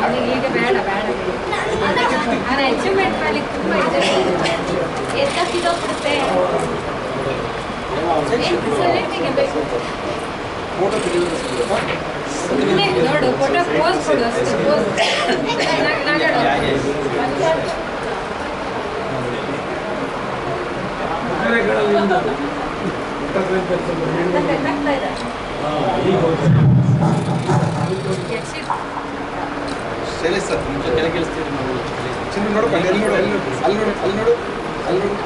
ನನಗೆ ಈಗ ಬೇಡ ಬೇಡ ನಾನು ಅಚೀವ್ಮೆಂಟ್ ಮಾಡ್ಲಿಕ್ಕೆ ತುಂಬ ಇದೆ ಎದ್ದಕ್ಕಿದೋಗ್ಬಿಡುತ್ತೆ ಸೆಲೆಕ್ಟಿಗೆ ಬೇಕು ಸುಮ್ಮನೆ ನೋಡು ಫೋಟೋ ಪೋಸ್ ಕೊಡು ಅಷ್ಟೇ ಪೋಸ್ ನಗಡು ಚಿನ್ನ ನೋಡು ಅಲ್ಲಿ ನೋಡು ಅಲ್ಲಿ ನೋಡು ಅಲ್ಲಿ ನೋಡು ಅಲ್ಲಿ ನೋಡು ಅಲ್ಲಿ ನೋಡು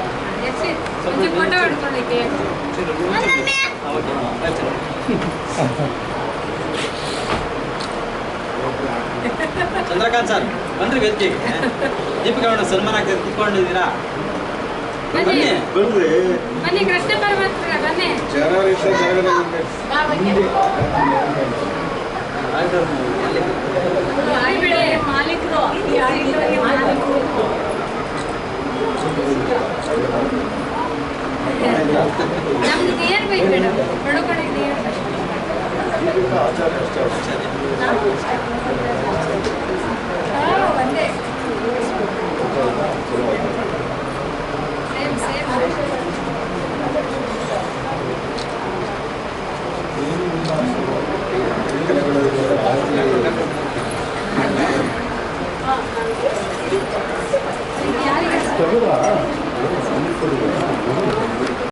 ಚಂದ್ರಕಾಂತ್ ಸರ್ ಬನ್ರಿ ವೇದಿಕೆಗೆ ದೀಪಿಕಾ ಮೇಡಮ್ ಸನ್ಮಾನ ಆಗ್ತದೆ ಕುತ್ಕೊಂಡಿದ್ದೀರಾ? ಬನ್ನಿ. ಬನ್ನಿ. ಬನ್ನಿ ಕೃಷ್ಣ ಪರಮಾತ್ಮ ಮಾಲೀಕರು ನಮ್ಗೆ ನೀರು ಬೇಕು ಮೇಡಮ್? ಅಷ್ಟೇ 거다. 이거 안될 거다.